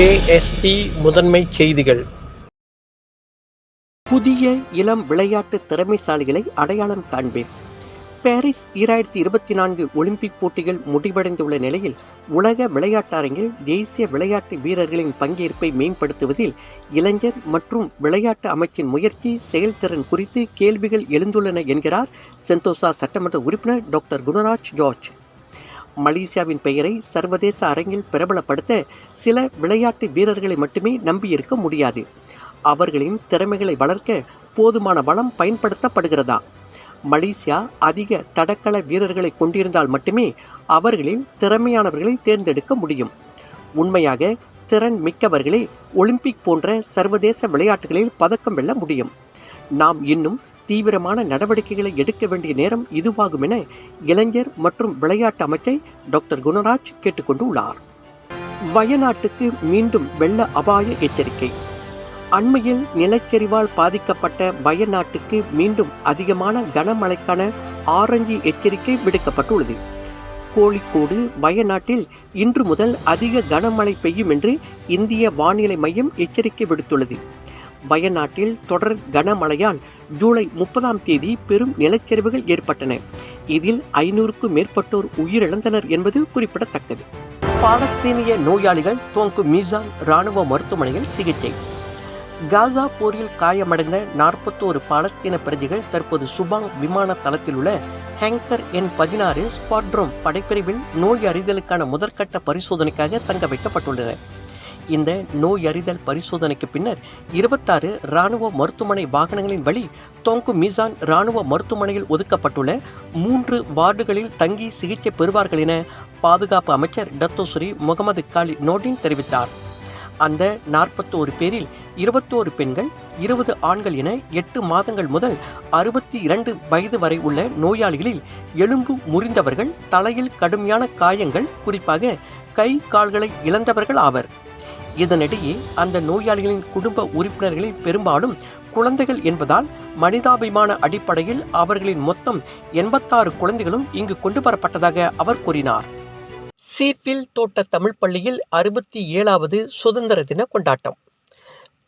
KST முதன்மை செய்திகள். புதிய இளம் விளையாட்டு திறமைசாலிகளை அடையாளம் காண்பேன். பாரிஸ் ஈராயிரத்தி இருபத்தி நான்கு ஒலிம்பிக் போட்டிகள் முடிவடைந்துள்ள நிலையில் உலக விளையாட்டரங்கில் தேசிய விளையாட்டு வீரர்களின் பங்கேற்பை மேம்படுத்துவதில் இளைஞர் மற்றும் விளையாட்டு அமைச்சின் முயற்சி செயல்திறன் குறித்து கேள்விகள் எழுந்துள்ளன என்கிறார் செந்தோசா சட்டமன்ற உறுப்பினர் டாக்டர் குணராஜ் ஜார்ஜ். மலேசியாவின் பெயரை சர்வதேச அரங்கில் பிரபலப்படுத்த சில விளையாட்டு வீரர்களை மட்டுமே நம்பியிருக்க முடியாது. அவர்களின் திறமைகளை வளர்க்க போதுமான வளம் பயன்படுத்தப்படுகிறதா? மலேசியா அதிக தடகள வீரர்களை கொண்டிருந்தால் மட்டுமே அவர்களில் திறமையானவர்களை தேர்ந்தெடுக்க முடியும். உண்மையாக திறன் மிக்கவர்களே ஒலிம்பிக் போன்ற சர்வதேச விளையாட்டுகளில் பதக்கம் வெல்ல முடியும். நாம் இன்னும் தீவிரமான நடவடிக்கைகளை எடுக்க வேண்டிய நேரம் இதுவாகும் என இளைஞர் மற்றும் விளையாட்டு அமைச்சை டாக்டர் குணராஜ் கேட்டுக்கொண்டுள்ளார். வயநாட்டுக்கு மீண்டும் வெள்ள அபாய எச்சரிக்கை. அண்மையில் நிலச்சரிவால் பாதிக்கப்பட்ட வயநாட்டுக்கு மீண்டும் அதிகமான கனமழைக்கான ஆரஞ்சு எச்சரிக்கை விடுக்கப்பட்டுள்ளது. கோழிக்கோடு வயநாட்டில் இன்று முதல் அதிக கனமழை பெய்யும் என்று இந்திய வானிலை மையம் எச்சரிக்கை விடுத்துள்ளது. வயநாட்டில் தொடர் கனமழையால் ஜூலை முப்பதாம் தேதி பெரும் நிலச்சரிவுகள் ஏற்பட்டன. இதில் ஐநூறுக்கும் மேற்பட்டோர் உயிரிழந்தனர் என்பது குறிப்பிடத்தக்கது. பாலஸ்தீனிய நோயாளிகள் தோங்கு மீசான் இராணுவ மருத்துவமனையில் சிகிச்சை. காசா போரில் காயமடைந்த நாற்பத்தோரு பாலஸ்தீன பிரஜைகள் தற்போது சுபாங் விமான தளத்தில் உள்ள ஹேங்கர் எண் பதினாறு ஸ்குவாட்ரோம் படைப்பிரிவில் நோய் அறிதலுக்கான முதற்கட்ட பரிசோதனைக்காக தங்க வைக்கப்பட்டுள்ளனர். இந்த நோய் அறிதல் பரிசோதனைக்கு பின்னர் இருபத்தாறு இராணுவ மருத்துவமனை வாகனங்களின் வழி தொங்கு மீசான் இராணுவ மருத்துவமனையில் ஒதுக்கப்பட்டுள்ள மூன்று வார்டுகளில் தங்கி சிகிச்சை பெறுவார்கள் என பாதுகாப்பு அமைச்சர் டத்தோஸ்ரீ முகமது காலி நோடின் தெரிவித்தார். அந்த நாற்பத்தோரு பேரில் இருபத்தோரு பெண்கள் இருபது ஆண்கள் என எட்டு மாதங்கள் முதல் அறுபத்தி இரண்டு வயது வரை உள்ள நோயாளிகளில் எலும்பு முறிந்தவர்கள் தலையில் கடுமையான காயங்கள் குறிப்பாக கை கால்களை இழந்தவர்கள் ஆவர். இதனிடையே அந்த நோயாளிகளின் குடும்ப உறுப்பினர்களில் பெரும்பாலும் குழந்தைகள் என்பதால் மனிதாபிமான அடிப்படையில் அவர்களின் மொத்தம் எண்பத்தாறு குழந்தைகளும் இங்கு கொண்டு வரப்பட்டதாக அவர் கூறினார். சீப்பில் தோட்ட தமிழ் பள்ளியில் அறுபத்தி ஏழாவது சுதந்திர தின கொண்டாட்டம்.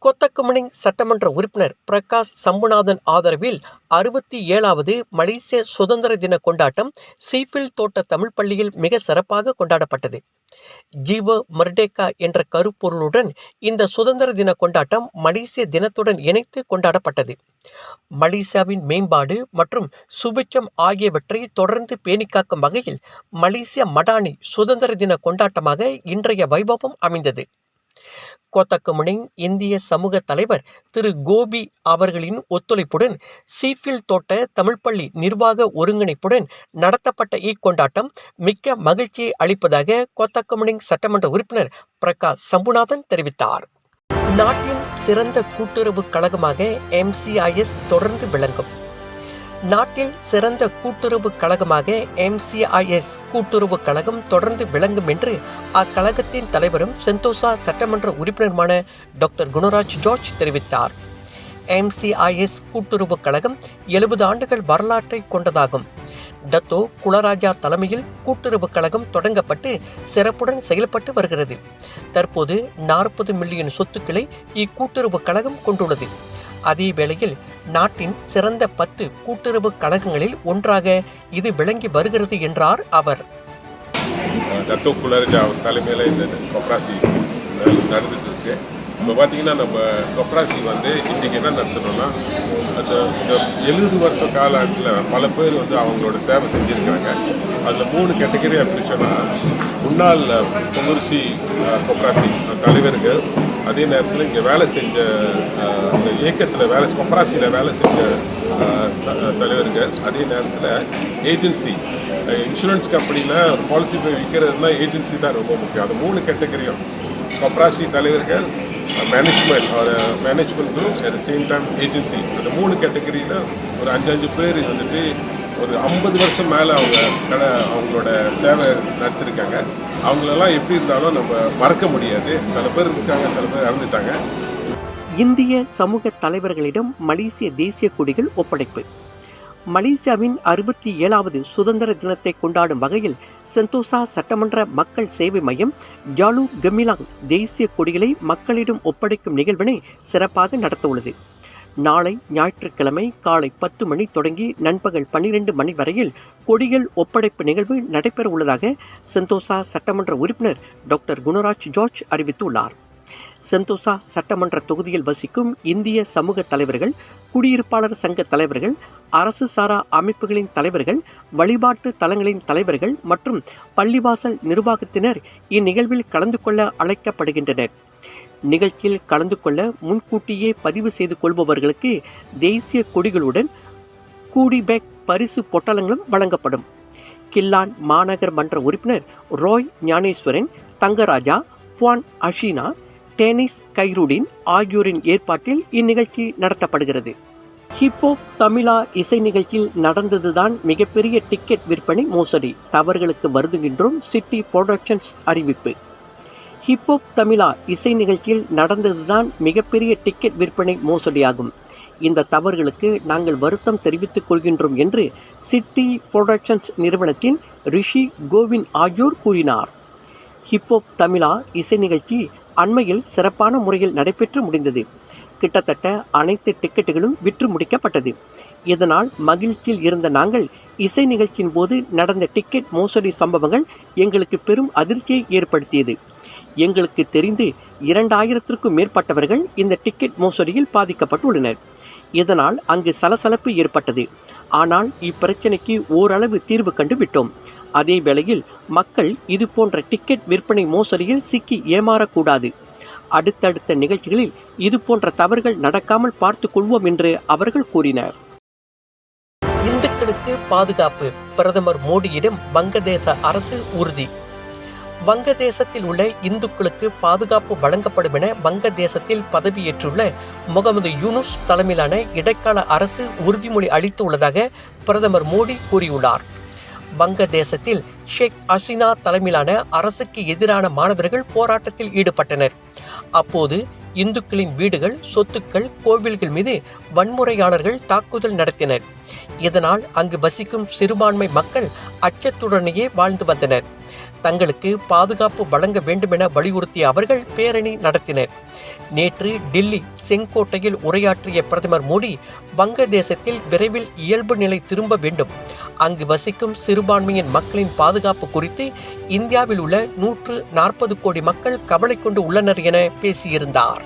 கொத்தக்குமனிங் சட்டமன்ற உறுப்பினர் பிரகாஷ் சம்புநாதன் ஆதரவில் அறுபத்தி ஏழாவது மலேசிய சுதந்திர தின கொண்டாட்டம் சீஃபில் தோட்ட தமிழ் பள்ளியில் மிக சிறப்பாக கொண்டாடப்பட்டது. ஜீவ மர்டேக்கா என்ற கருப்பொருளுடன் இந்த சுதந்திர தின கொண்டாட்டம் மலேசிய தினத்துடன் இணைத்து கொண்டாடப்பட்டது. மலேசியாவின் மேம்பாடு மற்றும் சுபிச்சம் ஆகியவற்றை தொடர்ந்து பேணிக்காக்கும் வகையில் மலேசிய மடானி சுதந்திர தின கொண்டாட்டமாக இன்றைய வைபவம் அமைந்தது. கோத்தக்குமணின் இந்திய சமூக தலைவர் திரு கோபி அவர்களின் ஒத்துழைப்புடன் சீஃபில் தோட்ட தமிழ்ப்பள்ளி நிர்வாக ஒருங்கிணைப்புடன் நடத்தப்பட்ட இக்கொண்டாட்டம் மிக்க மகிழ்ச்சியை அளிப்பதாக கோத்தக்குமணின் சட்டமன்ற உறுப்பினர் பிரகாஷ் சம்புநாதன் தெரிவித்தார். நாட்டின் சிறந்த கூட்டுறவு கழகமாக எம்சிஐஎஸ் தொடர்ந்து விளங்கும். நாட்டில் சிறந்த கூட்டுறவு கழகமாக எம்சிஐஎஸ் கூட்டுறவு கழகம் தொடர்ந்து விளங்கும் என்று அக்கழகத்தின் தலைவரும் செந்தோசா சட்டமன்ற உறுப்பினருமான டாக்டர் குணராஜ் ஜார்ஜ் தெரிவித்தார். எம்சிஐஎஸ் கூட்டுறவு கழகம் எழுபது ஆண்டுகள் வரலாற்றை கொண்டதாகும். டத்தோ குலராஜா தலைமையில் கூட்டுறவு கழகம் தொடங்கப்பட்டு சிறப்புடன் செயல்பட்டு வருகிறது. தற்போது நாற்பது மில்லியன் சொத்துக்களை இக்கூட்டுறவு கழகம் கொண்டுள்ளது. அதே வேளையில் நாட்டின் சிறந்த பத்து கூட்டுறவு கழகங்களில் ஒன்றாக இது விளங்கி வருகிறது என்றார் அவர். தத்துவ தலைமையில் இந்த கொப்ராசி நடந்துட்டு இருக்கு. இப்போ பார்த்தீங்கன்னா நம்ம கொப்ராசி வந்து இன்றைக்கி என்ன நடத்தணும்னா அந்த இந்த எழுபது வருஷ காலத்தில் பல பேர் வந்து அவங்களோட சேவை செஞ்சுருக்காங்க அதில் மூணு கெட்டகிரி அப்படின்னு சொன்னால் முன்னாள் பொங்குரிசி கொப்ராசி தலைவர்கள். அதே நேரத்தில் இங்கே வேலை செஞ்ச இந்த அந்த இயக்கத்தில் வேலை கொப்ராசியில் வேலை செஞ்ச தலைவர்கள். அதே நேரத்தில் ஏஜென்சி இன்சூரன்ஸ் கம்பெனியில் பாலிசி போய் விற்கிறதுனா ஏஜென்சி தான் ரொம்ப முக்கியம். அது மூணு கேட்டகரியும். கொப்ராசி தலைவர்கள் management management group at same time agency அந்த மூணு கேட்டகரியில் ஒரு அஞ்சஞ்சு பேர் வந்துட்டு ஒரு ஐம்பது வருஷம் மேலே அவங்க கடை அவங்களோட சேவை நடத்திருக்காங்க. அவங்களெல்லாம் எப்படி இருந்தாலும் நம்ம மறக்க முடியாது. சில பேர் இருக்காங்க சில பேர் இறந்துட்டாங்க. இந்திய சமூக தலைவர்களிடம் மலேசிய தேசிய கொடிகள் ஒப்படைப்பு. மலேசியாவின் அறுபத்தி ஏழாவது சுதந்திர தினத்தை கொண்டாடும் வகையில் செந்தோசா சட்டமன்ற மக்கள் சேவை மையம் ஜாலு கெமிலாங் தேசிய கொடிகளை மக்களிடம் ஒப்படைக்கும் நிகழ்வினை சிறப்பாக நடத்தவுள்ளது. நாளை ஞாயிற்றுக்கிழமை காலை பத்து மணி தொடங்கி நண்பகல் பன்னிரண்டு மணி வரையில் கொடிகள் ஒப்படைப்பு நிகழ்வு நடைபெற உள்ளதாக செந்தோசா சட்டமன்ற உறுப்பினர் டாக்டர் குணராஜ் ஜார்ஜ் அறிவித்துள்ளார். செந்தோசா சட்டமன்ற தொகுதியில் வசிக்கும் இந்திய சமூக தலைவர்கள் குடியிருப்பாளர் சங்க தலைவர்கள் அரசு சாரா அமைப்புகளின் தலைவர்கள் வழிபாட்டு தலங்களின் தலைவர்கள் மற்றும் பள்ளிவாசல் நிர்வாகத்தினர் இந்நிகழ்வில் கலந்து கொள்ள அழைக்கப்படுகின்றனர். நிகழ்ச்சியில் கலந்து கொள்ள முன்கூட்டியே பதிவு செய்து கொள்பவர்களுக்கு தேசிய கொடிகளுடன் கூடி பேக் பரிசு பொட்டலங்களும் வழங்கப்படும். கில்லான் மாநகர் மன்ற உறுப்பினர் Roy Gnaneswaran Thangaraja Puan Ashina Danis Khairudin ஆகியோரின் ஏற்பாட்டில் இந்நிகழ்ச்சி நடத்தப்படுகிறது. ஹிப்ஹோப் தமிழா இசை நிகழ்ச்சியில் நடந்ததுதான் மிகப்பெரிய டிக்கெட் விற்பனை மோசடி. தவறுகளுக்கு வருதுகின்றோம் சிட்டி புரொடக்ஷன்ஸ் அறிவிப்பு. ஹிப்ஹோப் தமிழா இசை நிகழ்ச்சியில் நடந்ததுதான் மிகப்பெரிய டிக்கெட் விற்பனை மோசடியாகும். இந்த தவறுகளுக்கு நாங்கள் வருத்தம் தெரிவித்துக் கொள்கின்றோம் என்று சிட்டி புரொடக்ஷன்ஸ் நிறுவனத்தின் ரிஷி கோவிந்த் ஆகியோர் கூறினார். ஹிப்ஹோப் தமிழா இசை நிகழ்ச்சி அண்மையில் சிறப்பான முறையில் நடைபெற்று முடிந்தது. கிட்டத்தட்ட அனைத்து டிக்கெட்டுகளும் விற்று முடிக்கப்பட்டது. இதனால் மகிழ்ச்சியில் இருந்த நாங்கள் இசை நிகழ்ச்சியின் போது நடந்த டிக்கெட் மோசடி சம்பவங்கள் எங்களுக்கு பெரும் அதிர்ச்சியை ஏற்படுத்தியது. எங்களுக்கு தெரிந்து இரண்டாயிரத்திற்கும் மேற்பட்டவர்கள் இந்த டிக்கெட் மோசடியில் பாதிக்கப்பட்டுள்ளனர். இதனால் அங்கு சலசலப்பு ஏற்பட்டது. ஆனால் இப்பிரச்சனைக்கு ஓரளவு தீர்வு கண்டு விட்டோம் அதே வேளையில் மக்கள் இது போன்ற டிக்கெட் விற்பனை மோசடியில் சிக்கி ஏமாறக்கூடாது. அடுத்தடுத்த நிகழ்ச்சிகளில் இது போன்ற தவறுகள் நடக்காமல் பார்த்து கொள்வோம் என்று அவர்கள் கூறினர். இந்துக்களுக்கு பாதுகாப்பு பிரதமர் மோடியிடம் வங்கதேச அரசு உறுதி. வங்கதேசத்தில் உள்ள இந்துக்களுக்கு பாதுகாப்பு வழங்கப்படும் என வங்கதேசத்தில் பதவியேற்றுள்ள முகமது யூனுஸ் தலைமையிலான இடைக்கால அரசு உறுதிமொழி அளித்துள்ளதாக பிரதமர் மோடி கூறியுள்ளார். வங்கதேசத்தில் ஷேக் ஹசீனா தலைமையிலான அரசுக்கு எதிரான மாணவர்கள் போராட்டத்தில் ஈடுபட்டனர். அப்போது இந்துக்களின் வீடுகள் சொத்துக்கள் கோவில்கள் மீது வன்முறையாளர்கள் தாக்குதல் நடத்தினர். இதனால் அங்கு வசிக்கும் சிறுபான்மை மக்கள் அச்சத்துடனேயே வாழ்ந்து வந்தனர். தங்களுக்கு பாதுகாப்பு வழங்க வேண்டுமென வலியுறுத்திய அவர்கள் பேரணி நடத்தினர். நேற்று டில்லி செங்கோட்டையில் உரையாற்றிய பிரதமர் மோடி வங்கதேசத்தில் விரைவில் இயல்பு நிலை திரும்ப வேண்டும். அங்கு வசிக்கும் சிறுபான்மையின் மக்களின் பாதுகாப்பு குறித்து இந்தியாவில் உள்ள நூற்று நாற்பது கோடி மக்கள் கவலை கொண்டு உள்ளனர் என பேசியிருந்தார்.